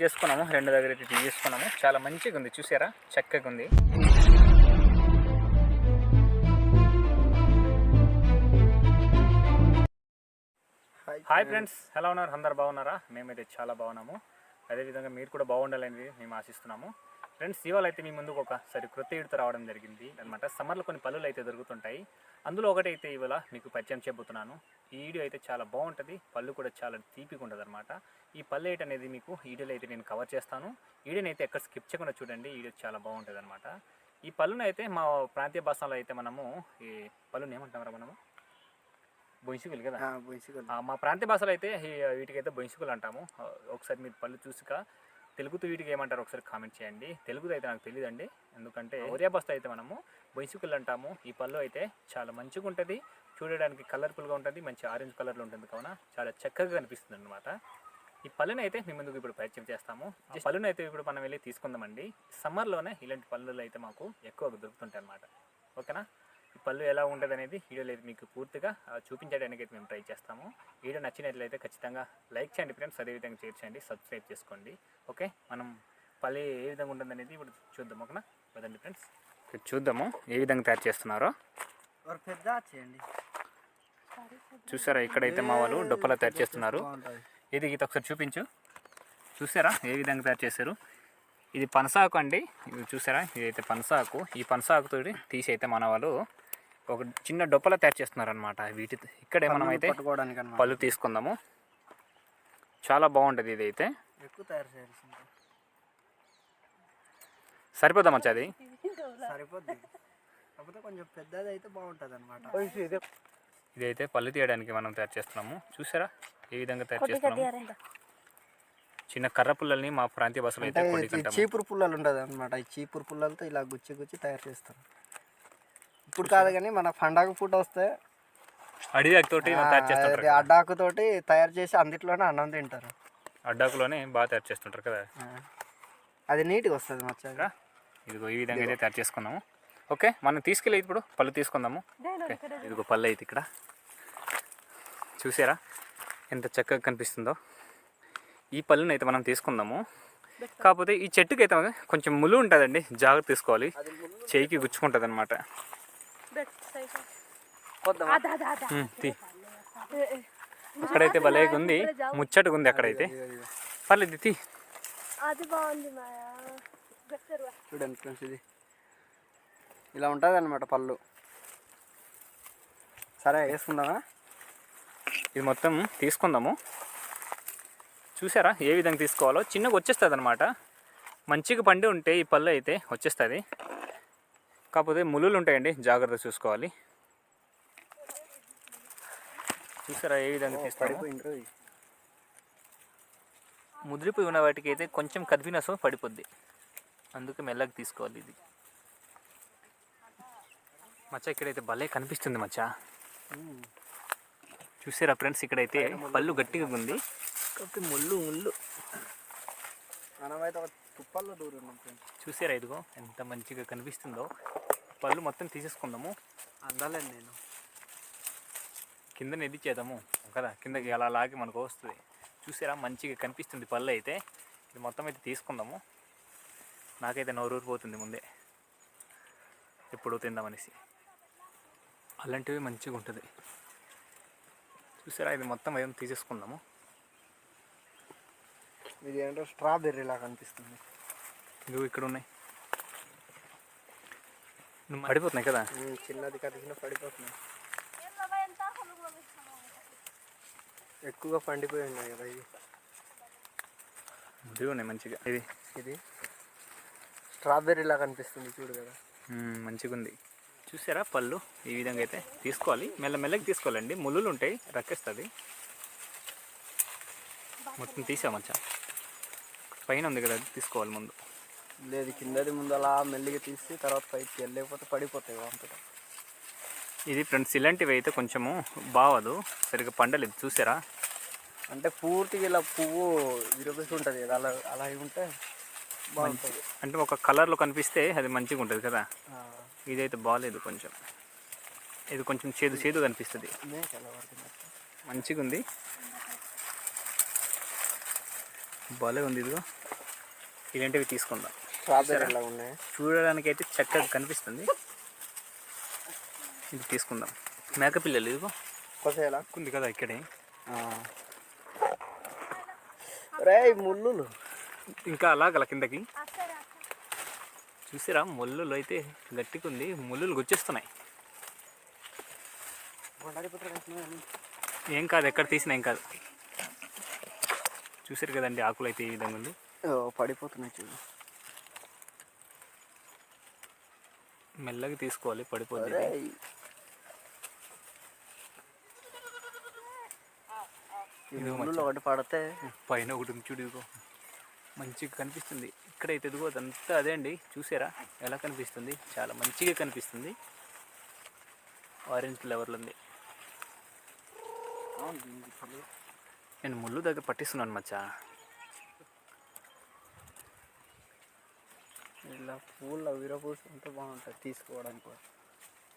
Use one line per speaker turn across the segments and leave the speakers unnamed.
చేసుకున్నాము రెండు దగ్గర టీ చేసుకున్నాము. చాలా మంచిగా ఉంది చూసారా? చక్కగా ఉంది. హాయ్ ఫ్రెండ్స్ ఎలా ఉన్నారు? అందరు బాగున్నారా? మేమైతే చాలా బాగున్నాము. అదేవిధంగా మీరు కూడా బాగుండాలని మేము ఆశిస్తున్నాము. ఫ్రెండ్స్ ఇవాళ అయితే మీ ముందుకు ఒక సరి కృత ఈడుతో రావడం జరిగింది. అనమాట సమ్మర్లో కొన్ని పనులు అయితే దొరుకుతుంటాయి అందులో ఒకటి అయితే ఇవాళ మీకు పరిచయం చెబుతున్నాను ఈ వీడియో అయితే చాలా బాగుంటుంది. పళ్ళు కూడా చాలా తీపిగా ఉంటుంది అనమాట ఈ పళ్ళు ఏంటి అనేది మీకు వీడియోలో అయితే నేను కవర్ చేస్తాను. వీడియోని అయితే ఎక్కడ స్కిప్ చేయకుండా చూడండి. వీడియో చాలా బాగుంటుంది అనమాట ఈ పళ్ళును అయితే మా ప్రాంతీయ భాషలో అయితే మనము ఈ పళ్ళుని ఏమంటామరా మనము? బొయిసుకులు కదా? మా ప్రాంతీయ భాషలో అయితే వీటికైతే బొయిసుకులు అంటాము. ఒకసారి మీరు పళ్ళు చూసుక తెలుగుతో వీటికి ఏమంటారు ఒకసారి కామెంట్ చేయండి. తెలుగుతో అయితే నాకు తెలియదండి ఎందుకంటే ఒరియా బస్తా అయితే మనము బొయిసుకులు అంటాము. ఈ పళ్ళు అయితే చాలా మంచిగా ఉంటుంది. చూడడానికి కలర్ఫుల్గా ఉంటుంది. మంచి ఆరెంజ్ కలర్లో ఉంటుంది కావున చాలా చక్కగా కనిపిస్తుంది అనమాట ఈ పళ్ళుని అయితే మీ ముందుకు ఇప్పుడు పరిచయం చేస్తాము. ఈ పళ్ళుని అయితే ఇప్పుడు మనం వెళ్ళి తీసుకుందామండి. సమ్మర్లోనే ఇలాంటి పళ్ళు అయితే మాకు ఎక్కువ దొరుకుతుంటాయి అనమాట ఓకేనా? ఈ పళ్ళు ఎలా ఉంటుంది అనేది వీడియోలో మీకు పూర్తిగా చూపించడానికి అయితే మేము ట్రై చేస్తాము. వీడియో నచ్చినట్లయితే ఖచ్చితంగా లైక్ చేయండి ఫ్రెండ్స్ అదేవిధంగా షేర్ చేయండి సబ్స్క్రైబ్ చేసుకోండి. ఓకే మనం పళ్ళు ఏ విధంగా ఉంటుంది అనేది ఇప్పుడు చూద్దాం ఓకేనా? వదండి ఫ్రెండ్స్. చూద్దాము ఏ విధంగా తయారు చేస్తున్నారో.
ఒక పెద్ద చేయండి.
చూసారా ఇక్కడైతే మా వాళ్ళు డొప్పలా తయారు చేస్తున్నారు. ఇది గీత ఒకసారి చూపించు. చూసారా ఏ విధంగా తయారు చేశారు. ఇది పనసాకు అండి ఇది చూసారా ఇదైతే పనసాకు. ఈ పనసాకుతో తీసి అయితే మన వాళ్ళు ఒక చిన్న డొప్పలా తయారు చేస్తున్నారు అనమాట వీటి ఇక్కడే మనం అయితే పళ్ళు తీసుకుందాము. చాలా బాగుంటుంది ఇది అయితే
ఎక్కువ తయారు చేయాల్సింది.
సరిపోదా మచ్చా అది?
సరిపోద్ది. కాకపోతే కొంచెం పెద్దది అయితే బాగుంటుంది అనమాట
ఇదైతే పళ్ళు తీయడానికి మనం తయారు చేస్తున్నాము. చూసారా? ఏ విధంగా తయారు చేస్తున్నాము? చిన్న కర్ర పుల్లల్ని మా ప్రాంతీయ భాషలో అయితే
చీపురు పుల్లలు ఉంటుంది అనమాట ఈ చీపురు పుల్లలతో ఇలా గుచ్చి గుచ్చి తయారు చేస్తారు ఇప్పుడు కాదు కానీ మన పండగ పూట వస్తే
అడిగాకి తోటి
ఆ,
తయారు చేస్తుంటారు
అది అడ్డాకు తోటి తయారు చేసి అందుట్లోనే అన్నం తింటారు.
అడ్డాకులోనే బాగా తయారు చేస్తుంటారు కదా.
అది నీట్గా వస్తుంది మచ్చగా
ఇంకా ఇదిగో ఈ విధంగా అయితే తయారు చేసుకున్నాము. ఓకే మనం తీసుకెళ్ళి ఇప్పుడు పళ్ళు తీసుకుందాము. ఓకే ఇదిగో పళ్ళు అయితే ఇక్కడ. చూసారా? ఎంత చక్కగా కనిపిస్తుందో. ఈ పళ్ళుని అయితే మనం తీసుకుందాము. కాకపోతే ఈ చెట్టుకి అయితే కొంచెం ముళ్ళు ఉంటుందండి. జాగ్రత్త తీసుకోవాలి. చేయికి గుచ్చుకుంటుంది అనమాట అక్కడైతే భలేగా ఉంది. ముచ్చటగా ఉంది అక్కడైతే పర్లేదు తీ.
అది బాగుంది మాయా. గట్టరు
చూడండి ఫ్రెండ్స్ ఇది ఇలా ఉంటుంది అనమాట పళ్ళు. సరే వేసుకుందామా?
ఇది మొత్తం తీసుకుందాము. చూసారా ఏ విధంగా తీసుకోవాలో? చిన్నగా వచ్చేస్తుంది అనమాట మంచిగా పండి ఉంటే ఈ పళ్ళు అయితే వచ్చేస్తుంది. కాకపోతే ములులు ఉంటాయండి. జాగ్రత్త చూసుకోవాలి. చూసారా ఏ విధంగా
పడిపోయిండ్రు
ముదిరిపోయి ఉన్న వాటికి అయితే కొంచెం కదిపినసం పడిపోద్ది. అందుకే మెల్లగా తీసుకోవాలి ఇది. మచ్చ ఇక్కడైతే భలే కనిపిస్తుంది మచ్చ. చూసారా ఫ్రెండ్స్? ఇక్కడైతే పళ్ళు గట్టిగా ఉంది. కాకపోతే ముళ్ళు ముళ్ళు.
మనమైతే తుప్పల్లో ఉన్నాం ఫ్రెండ్స్
చూసారా ఇదిగో ఎంత మంచిగా కనిపిస్తుందో. పళ్ళు మొత్తం తీసేసుకుందాము.
అందాలండి నేను.
కింద ఇది చేద్దాము. కదా కిందకి అలా లాగి మనకు వస్తుంది. చూసారా మంచిగా కనిపిస్తుంది పళ్ళు అయితే. ఇది మొత్తం అయితే తీసుకుందాము. నాకైతే నోరూరిపోతుంది ముందే. ఎప్పుడు తిందామనేసి. అలాంటివి మంచిగా ఉంటుంది. చూసారా ఇది మొత్తం ఏం తీసేసుకుందాము.
ఇది ఏంటో స్ట్రాబెర్రీ లాగా కనిపిస్తుంది
ఇదిగో ఇక్కడ ఉన్నాయి. నువ్వు పడిపోతున్నాయి కదా?
చిన్నది కరిగిన పడిపోతున్నాయి. ఎక్కువగా పండిపోయి ఉన్నాయి కదా ఇవి.
ఇదిగో ఉన్నాయి మంచిగా. ఇది?
ఇది స్ట్రాబెర్రీ లాగా కనిపిస్తుంది చూడు కదా.
మంచిగా ఉంది. చూసారా పళ్ళు? ఈ విధంగా అయితే తీసుకోవాలి. మెల్ల మెల్లగా తీసుకోవాలండి. ముళ్ళులు ఉంటాయి రక్కేస్తుంది. మొత్తం తీసామచ్చా పైన ఉంది కదా అది తీసుకోవాలి ముందు.
లేదు కిందది ముందు అలా మెల్లిగా తీసి తర్వాత పైకి వెళ్ళలేకపోతే పడిపోతాయి అంతటా
ఇది ఫ్రెండ్స్ ఇలాంటివి అయితే కొంచెము బావదు. సరిగ్గా పండలేదు చూసారా?
అంటే పూర్తిగా ఇలా పువ్వు విరపిస్తుంటుంది కదా అలా అలా ఉంటే బాగుంటుంది.
అంటే ఒక కలర్లో కనిపిస్తే అది మంచిగా ఉంటుంది కదా. ఇదైతే బాగాలేదు కొంచెం. ఇది కొంచెం చేదు చేదు కనిపిస్తుంది. మంచిగా ఉంది భలే ఉంది ఇదిగో. ఇలాంటివి తీసుకుందాం.
ఉన్నాయి?
చూడడానికి అయితే చక్కగా కనిపిస్తుంది. ఇది తీసుకుందాం. మేకపిల్లలు ఇదిగో.
కొసేలా
ఉంది కదా ఇక్కడే.
రే ముళ్ళు
ఇంకా అలా గల కిందకి. చూసారా? ముళ్ళులు అయితే గట్టిగా ఉంది ముళ్ళులు గుచ్చేస్తున్నాయి. ఏం కాదు ఎక్కడ తీసినా ఏం కాదు. చూసారు కదండి ఆకులు అయితే ఈ విధంగా ఉంది?
పడిపోతున్నాయి చూడు.
మెల్లగా తీసుకోవాలి
ముళ్ళు ఒకటి పడితే
పైన ఒకటి చూడు ఇదిగో. మంచిగా కనిపిస్తుంది. ఇక్కడైతే ఇదిగో అదంతా అదే అండి. చూసారా? ఎలా కనిపిస్తుంది? చాలా మంచిగా కనిపిస్తుంది. ఆరెంజ్ ఫ్లేవర్లో ఉంది. నేను ముళ్ళు దగ్గర పట్టిస్తున్నాను మచ్చా.
ఇలా పూలు విరపూసుకుంటే బాగుంటుంది తీసుకోవడానికి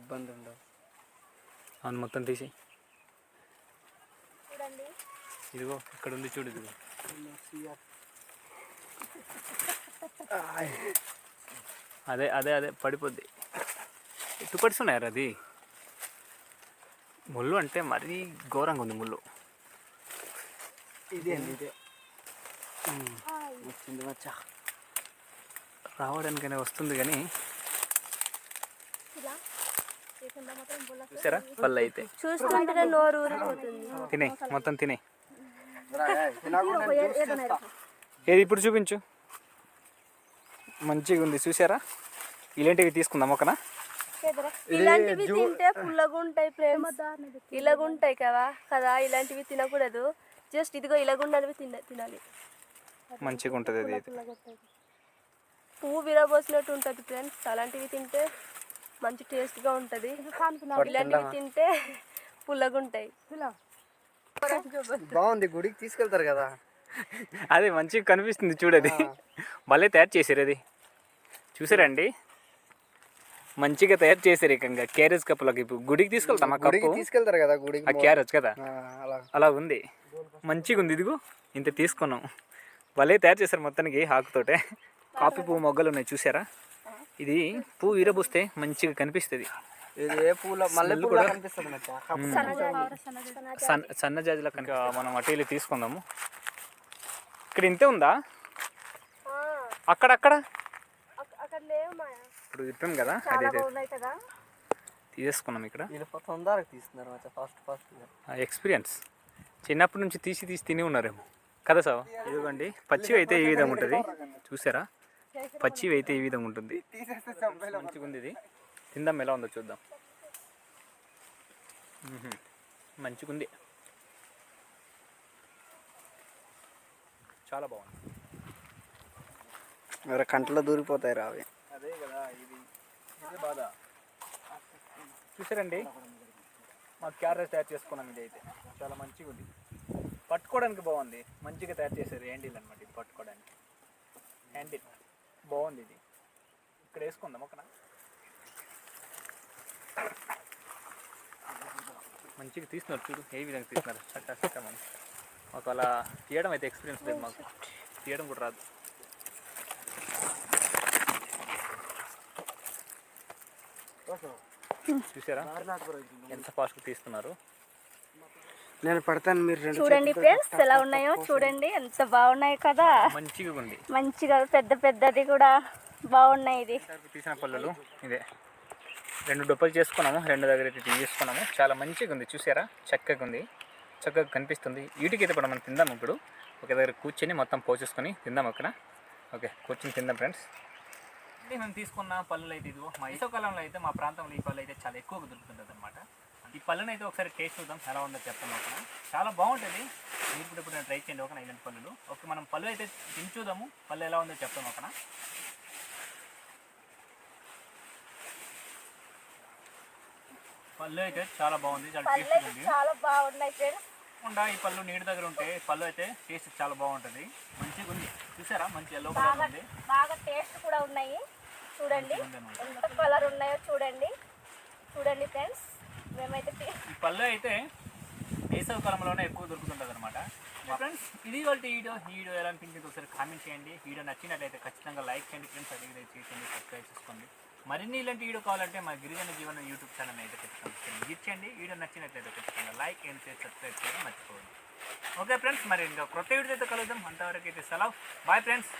ఇబ్బంది ఉండదు.
అవును మొత్తం తీసి.
చూడండి.
ఇదిగో ఇక్కడ ఉంది చూడు ఇదిగో. అదే అదే అదే పడిపోద్ది. ఎటు పడుతున్నాయారు అది? ముళ్ళు అంటే మరీ ఘోరంగా ఉంది ముళ్ళు.
ఇదే అండి ఇదే. వచ్చింది మచ్చా
రావడానికైనా వస్తుంది కానీ. చూసారా? పళ్ళు అయితే
చూస్తుంటేనే నోరు ఊరిపోతుంది.
తినే మొత్తం తినే. ఏది ఇప్పుడు చూపించు. మంచిగా ఉంది చూసారా? ఇలాంటివి తీసుకుందాం ఒకనా
ఇలాంటివి తింటే పుల్లగుంటాయి ఫ్రెండ్స్ ఇలాగుంటాయి కదా కదా? ఇలాంటివి తినకూడదు. జస్ట్ ఇదిగో ఇలాగుండనివి తిన తినాలి.
మంచిగా ఉంటుంది అది
పువ్వు విరబోసినట్టు ఉంటుంది ఫ్రెండ్స్ అలాంటివి తింటే మంచి టేస్ట్గా ఉంటుంది. ఇలాంటివి తింటే పుల్లగుంటాయి.
బాగుంది గుడికి తీసుకెళ్తారు కదా.
అదే మంచిగా కనిపిస్తుంది చూడది భలే తయారు చేశారు అది. చూసారండి మంచిగా తయారు చేశారు ఇకంగా క్యారేజ్ కప్పులకి ఇప్పుడు గుడికి తీసుకెళ్తాం ఆ కప్పు.
తీసుకెళ్తారు కదా గుడికి
ఆ క్యారేజ్ కదా?
అలా.
ఉంది. మంచిగా ఉంది ఇదిగో. ఇంత తీసుకున్నాం. భలే తయారు చేశారు మొత్తానికి ఆకుతోటే. కాఫీ పువ్వు మొగ్గలు ఉన్నాయి చూసారా ఇది పువ్వు విరబూస్తే మంచిగా కనిపిస్తుంది.
ఇది ఏ పూల మల్లె పూల
కూడా-
కనిపిస్తుంది మచ్చా
సన్న సన్న జాజిలో కనుక మనం అటు వెళ్ళి తీసుకుందాము. ఇక్కడ ఇంతే ఉందా? అక్కడక్కడ? ఇప్పుడు ఇట్టుంది కదా అదే తీసేసుకున్నాం ఇక్కడ.
తొందరగా తీస్తున్నారు మచ్చా ఫాస్ట్ ఫాస్ట్
ఆ ఎక్స్పీరియన్స్ చిన్నప్పటి నుంచి తీసి తీసి తిని ఉన్నారేమో. కదా సార్ ఇదిగోండి పచ్చివి అయితే ఈ విధంగా ఉంటుంది. చూసారా? పచ్చివి అయితే ఈ విధంగా ఉంటుంది. మంచిగా ఉంది ఇది. తిందాం ఎలా ఉందో చూద్దాం. మ్మ్హ్మ్. మంచిగా ఉంది చాలా బాగుంది.
మరి కంట్లో దూరిపోతాయి రావి
అదే కదా ఇది. ఇదే బాధ. చూసారండి? మా క్యారెట్ తయారు చేసుకున్నాం ఇది అయితే చాలా మంచిగా ఉంది. పట్టుకోవడానికి బాగుంది. మంచిగా తయారు చేశారు హ్యాండిల్ అనమాట ఇది పట్టుకోవడానికి. హ్యాండిల్. బాగుంది ఇది. ఇక్కడ వేసుకుందాం ఒకనా? మంచిగా తీస్తున్నారు చూడు. ఏ విధంగా తీస్తున్నారు? చక్క చక్కమని మాకు అలా తీయడం అయితే ఎక్స్పీరియన్స్ లేదు మాకు. తీయడం కూడా రాదు. చూసారా? ఎంత ఫాస్ట్గా తీస్తున్నారు?
నేను పడతాను మీరు రెండు
చూడండి ఫ్రెండ్స్ ఎలా ఉన్నాయో చూడండి ఎంత బాగున్నాయి కదా.
మంచిగా ఉంది.
మంచిగా పెద్ద పెద్దది కూడా బాగున్నాయి ఇది.
తీసిన పళ్ళలు ఇదే. రెండు డొప్పలు చేసుకున్నాము రెండు దగ్గర ఇటు తీసుకున్నాము చాలా మంచిగా ఉంది చూసారా? చక్కగా ఉంది. చక్కగా కనిపిస్తుంది. వీటికి అయితే ఇప్పుడు మనం తిందాం ఇప్పుడు. ఒక దగ్గర కూర్చొని మొత్తం పోసేసుకొని తిందాం అక్కడ. ఓకే కూర్చొని తిందాం ఫ్రెండ్స్ మేము తీసుకున్న పళ్ళు అయితే ఇదిగో మా ఇసుకాలంలో అయితే మా ప్రాంతంలో ఈ పళ్ళు అయితే చాలా ఎక్కువగా దొరుకుతుంటుంది అనమాట ఈ పళ్ళని అయితే ఒకసారి టేస్ట్ చూద్దాం ఎలా ఉందో చెప్తాం ఒక చాలా బాగుంటుంది. మీరు కూడా ఇప్పుడు ట్రై చేయండి ఒక ఇలాంటి పళ్ళు ఓకే మనం పళ్ళు అయితే తిని చూద్దాము. పళ్ళు ఎలా ఉందో చెప్తాం ఒకనా పళ్ళు అయితే చాలా బాగుంది చాలా టేస్ట్ ఉంది.
చాలా బాగున్నాయి ఫ్రెండ్స్.
ఉండా ఈ పళ్ళు నీటి దగ్గర ఉంటే పళ్ళు అయితే టేస్ట్ చాలా బాగుంటుంది. మంచిగా ఉంది. చూసారా? మంచి ఎల్లో
బాగా
కలర్ ఉంది.
బాగా టేస్ట్ కూడా ఉన్నాయి. చూడండి. ఎంత కలర్ ఉన్నాయో చూడండి. చూడండి ఫ్రెండ్స్ మేమైతే
పళ్ళు అయితే వేసవి కాలంలోనే ఎక్కువ దొరుకుతుంటుంది అనమాట ఫ్రెండ్స్ ఇది వాళ్ళ వీడియో ఈ వీడియో ఎలా అనిపించింది ఒకసారి కామెంట్ చేయండి. వీడియో నచ్చినట్లయితే ఖచ్చితంగా లైక్ చేయండి ఫ్రెండ్స్ అది కూడా చేయండి సబ్స్క్రైబ్ చేసుకోండి. మరిన్ని ఇలాంటి వీడియో కావాలంటే మా గిరిజన జీవన యూట్యూబ్ ఛానల్ అయితే ఖచ్చితంగా విజిట్ చేయండి. వీడియో నచ్చినట్లయితే ఖచ్చితంగా లైక్ అండ్ షేర్ సబ్స్క్రైబ్ చేయడం మర్చిపోండి ఓకే ఫ్రెండ్స్ మరి ఇంకా కొత్త వీడియో అయితే కలుద్దాం అంతవరకు అయితే సెలవు బాయ్ ఫ్రెండ్స్.